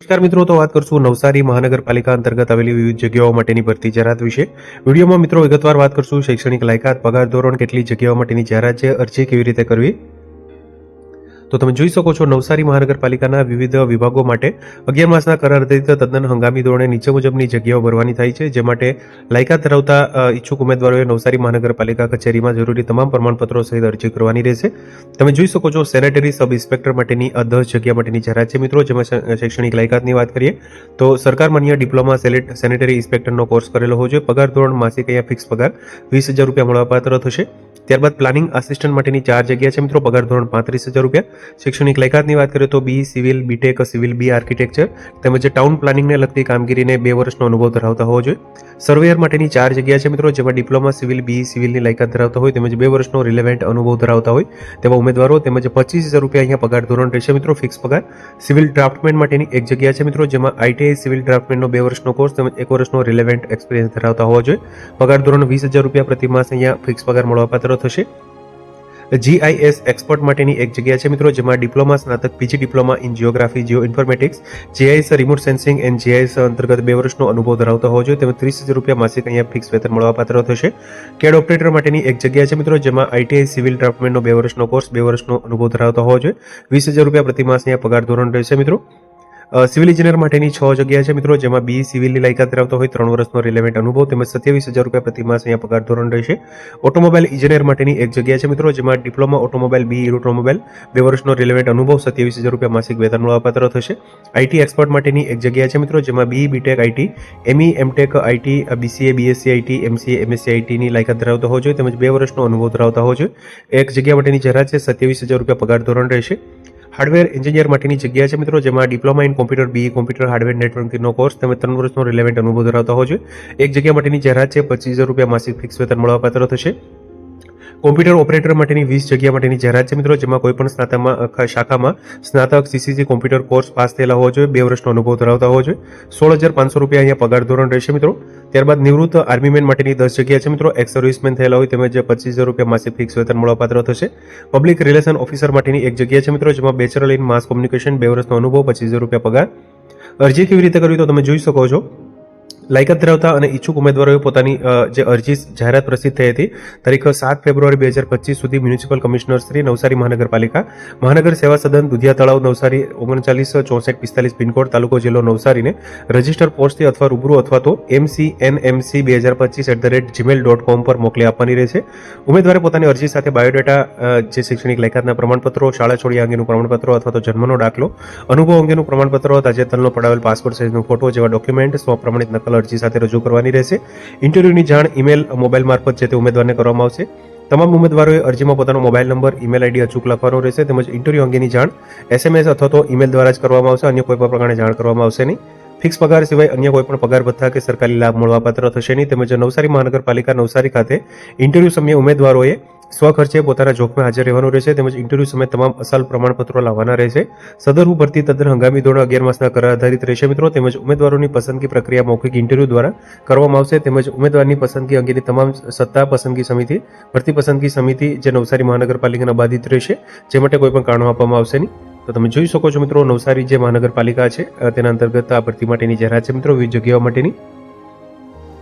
નમસ્કાર મિત્રો, તો વાત કરશું નવસારી મહાનગરપાલિકા અંતર્ગત આવેલી વિવિધ જગ્યાઓ માટેની ભરતી જાહેરાત વિશે. વિડીયોમાં મિત્રો, વિગતવાર વાત કરશું શૈક્ષણિક લાયકાત, પગાર ધોરણ, કેટલી જગ્યાઓ માટેની જાહેરાત છે, અરજી કેવી રીતે કરવી તો તમે જોઈ શકો છો નવસારી મહાનગરપાલિકાના વિવિધ વિભાગો માટે અગિયાર માસના કરાર આધારિત તદ્દન હંગામી ધોરણે નીચે મુજબની જગ્યાઓ ભરવાની થાય છે, જે માટે લાયકાત ધરાવતા ઈચ્છુક ઉમેદવારોએ નવસારી મહાનગરપાલિકા કચેરીમાં જરૂરી તમામ પ્રમાણપત્રો સહિત અરજી કરવાની રહેશે. તમે જોઈ શકો છો સેનેટરી સબ ઇન્સ્પેક્ટર માટેની દસ જગ્યા માટેની જાહેરાત છે મિત્રો, જેમાં શૈક્ષણિક લાયકાતની વાત કરીએ, તો સરકાર માન્ય ડિપ્લોમા સેનેટરી ઇન્સ્પેક્ટરનો કોર્સ કરેલો હોવો જોઈએ પગાર ધોરણ માસિક અહીંયા ફિક્સ પગાર વીસ હજાર રૂપિયા મળવાપાત્ર થશે. ત્યારબાદ પ્લાનિંગ આસિસ્ટન્ટ માટેની ચાર જગ્યા છે મિત્રો. પગાર ધોરણ પાંત્રીસ હજાર રૂપિયા. શૈક્ષણિક લાયકાતની વાત કરીએ તો B civil BTech civil B architecture તેમજ ટાઉન પ્લાનિંગને લગતી કામગીરીને બે વર્ષનો અનુભવ ધરાવતા હોવો જોઈએ. સર્વેયર માટેની ચાર જગ્યા છે મિત્રો, જેમાં ડિપ્લોમા સિવિલ બી સિવિલની લાયકાત ધરાવતા હોય તેમજ બે વર્ષનો રિલેવન્ટ અનુભવ ધરાવતા હોય તેવા ઉમેદવારો તેમજ પચીસ હજાર રૂપિયા અહીંયા પગાર ધોરણ રહેશે મિત્રો ફિક્સ પગાર. સિવિલ ડ્રાફ્ટમેન માટેની એક જગ્યા છે મિત્રો, જેમાં આઈટીઆઈ સિવિલ ડ્રાફ્ટમેનનો બે વર્ષનો કોર્સ તેમજ એક વર્ષનો રિલેવન્ટ એક્સપિરિયન્સ ધરાવતા હોવો જોઈએ. પગાર ધોરણ વીસ હજાર રૂપિયા પ્રતિ માસ અહીંયા ફિક્સ પગાર મળવાપાત્ર થશે? જીઆઈએસ એક્સપર્ટ માટેની એક જગ્યા છે મિત્રો, જેમાં ડિપ્લોમા, સ્નાતક, PG diploma in geography geo informatics GIS remote sensing and GIS અંતર્ગત બે વર્ષનો અનુભવ ધરાવતા હોવો જોઈએ. તેમાં ત્રીસ હજાર રૂપિયા માસિક અહીંયા ફિક્સ વેતન મળવાપાત્ર થશે. કેડ ઓપરેટર માટેની એક જગ્યા છે મિત્રો, જેમાં આઈટીઆઈ સિવિલ ડ્રાફ્ટમેનનો બે વર્ષનો કોર્સ, બે વર્ષનો અનુભવ ધરાવતા હોવો જોઈએ. વીસ હજાર રૂપિયા પ્રતિ માસ અહીંયા પગાર ધોરણ રહેશે મિત્રો. સિવિલ ઇજનેર માટેની છ જગ્યા છે મિત્રો, જેમાં બી સિવિલની લાયકાત ધરાવતો હોય, ત્રણ વર્ષનો રિલેવન્ટ અનુભવ તેમજ સત્યાવીસ હજાર રૂપિયા પ્રતિ માસ અહીંયા પગાર ધોરણ રહેશે. ઓટોમોબાઈલ ઇજનેર માટેની એક જગ્યા છે મિત્રો, જેમાં ડિપ્લોમા ઓટોમોબાઈલ, બી ઓટોમોબાઈલ, બે વર્ષનો રિલેવન્ટ અનુભવ, સત્યાવીસ હજાર રૂપિયા માસિક વેતન મળવાપાત્ર થશે. આઈટી એક્સપર્ટ માટેની એક જગ્યા છે મિત્રો, જેમાં B BTech IT ME MTech IT BCA BSc IT MCA MSc આઈટીની લાયકાત ધરાવતો હોવો જોઈએ તેમજ બે વર્ષનો અનુભવ ધરાવતા હોવો જોઈએ. એક જગ્યા માટેની જાહેરાત છે, સત્યાવીસ હજાર રૂપિયા પગાર ધોરણ રહેશે. હાર્ડવેર એન્જિનિયર માટેની જગ્યા છે મિત્રો, જેમાં diploma in computer B computer, hardware નેટવર્કિંગનો course તમે ત્રણ વર્ષનો રિલેવન્ટ અનુભવ ધરાવતા હોવો જોઈએ એક જગ્યા માટેની જાહેરાત છે, પચીસ હજાર રૂપિયા માસિક ફિક્સ વેતન મળવાપાત્ર થશે. કોમ્પ્યુટર ઓપરેટર માટેની વીસ જગ્યા માટેની જાહેરાત છે મિત્રો, જેમાં કોઈ પણ સ્નાતકમાં શાખામાં સ્નાતક, સીસીસી, કોમ્પ્યુટર કોર્સ પાસ થયેલા હોવા જોઈએ, બે વર્ષનો અનુભવ ધરાવતા હોવા જોઈએ. સોળ હજાર પાંચસો રૂપિયા અહીંયા પગાર ધોરણ રહેશે મિત્રો. ત્યારબાદ નિવૃત્ત આર્મીમેન માટેની દસ જગ્યા છે મિત્રો. એક્સ સર્વિસમેન થયેલા હોય તેમજ પચીસ હજાર રૂપિયા માસિક ફિક્સ વેતન મળવાપાત્ર થશે. પબ્લિક રિલેશન ઓફિસર માટેની એક જગ્યા છે મિત્રો, જેમાં બેચરલ ઇન માસ કોમ્યુનિકેશન બે વર્ષનો અનુભવ, પચીસ હજાર રૂપિયા પગાર. અરજી કેવી રીતે કરવી તો તમે જોઈ શકો છો. લાયકાત ધરાવતા અને ઈચ્છુક ઉમેદવારોએ પોતાની જે અરજી જાહેરાત પ્રસિદ્ધ થઈ હતી, તારીખ સાત ફેબ્રુઆરી બે હજાર પચીસ સુધી મ્યુનિસિપલ કમિશનર શ્રી નવસારી મહાનગરપાલિકા, મહાનગર સેવા સદન, દુધિયા તળાવ, નવસારી, ઓગણચાલીસ, ચોસઠ, પિસ્તાલીસ પિનકોડ, તાલુકો જિલ્લો નવસારીને રજિસ્ટર પોસ્ટથી અથવા રૂબરૂ અથવા તો એમસી એન એમસી બે હજાર પચીસ at the rate gmail dot com પર મોકલી આપવાની રહેશે. ઉમેદવારે પોતાની અરજી સાથે બાયોડેટા જે શૈક્ષણિક લાયકાતના પ્રમાણપત્રો, શાળા છોડ્યા અંગેનું પ્રમાણપત્રો અથવા તો જન્મનો દાખલો, અનુભવ અંગેનું પ્રમાણપત્ર, તાજેતરનો પડાવેલ પાસપોર્ટ સાઇઝનો ફોટો જેવા ડોક્યુમેન્ટ સ્વપ્રમાણિત નકલ અરજી સાથે રજૂ કરવાની રહેશે. ઇન્ટરવ્યૂની જાણ ઈમેલ મોબાઈલ મારફત જે તે ઉમેદવારને કરવામાં આવશે. તમામ ઉમેદવારોએ અરજીમાં પોતાનો મોબાઈલ નંબર ઈમેલ આઈડી અચૂક લખવાનો રહેશે તેમજ ઇન્ટરવ્યૂ અંગેની જાણ એસએમએસ અથવા તો ઈમેલ દ્વારા જ કરવામાં આવશે. અન્ય કોઈ પણ પ્રકારે જાણ કરવામાં આવશે નહીં. ફિક્સ પગાર સિવાય અન્ય કોઈ પણ પગાર ભથ્થા કે સરકારી લાભ મળવાપાત્ર થશે નહીં. તેમજ નવસારી મહાનગરપાલિકા નવસારી ખાતે ઇન્ટરવ્યૂ સમયે ઉમેદવારોએ સ્વખર્ચે પોતાના જોખમે હાજર રહેવાનું રહેશે તેમજ ઇન્ટરવ્યૂ સમયે તમામ અસલ પ્રમાણપત્રો લાવવાના રહેશે. સદરુ ભરતી તદ્દન હંગામી ધોરણ અગિયાર માસના કરાર આધારિત રહેશે મિત્રો. તેમજ ઉમેદવારોની પસંદગી પ્રક્રિયા મૌખિક ઇન્ટરવ્યૂ દ્વારા કરવામાં આવશે. તેમજ ઉમેદવારની પસંદગી અંગેની તમામ સત્તા પસંદગી સમિતિ, ભરતી પસંદગી સમિતિ જે નવસારી મહાનગરપાલિકાના બાધિત રહેશે, જે માટે કોઈ પણ કારણો આપવામાં આવશે નહીં. તો તમે જોઈ શકો છો મિત્રો, નવસારી જે મહાનગરપાલિકા છે તેના અંતર્ગત આ ભરતી માટેની જાહેરાત છે મિત્રો. વિવિધ જગ્યાઓ માટેની.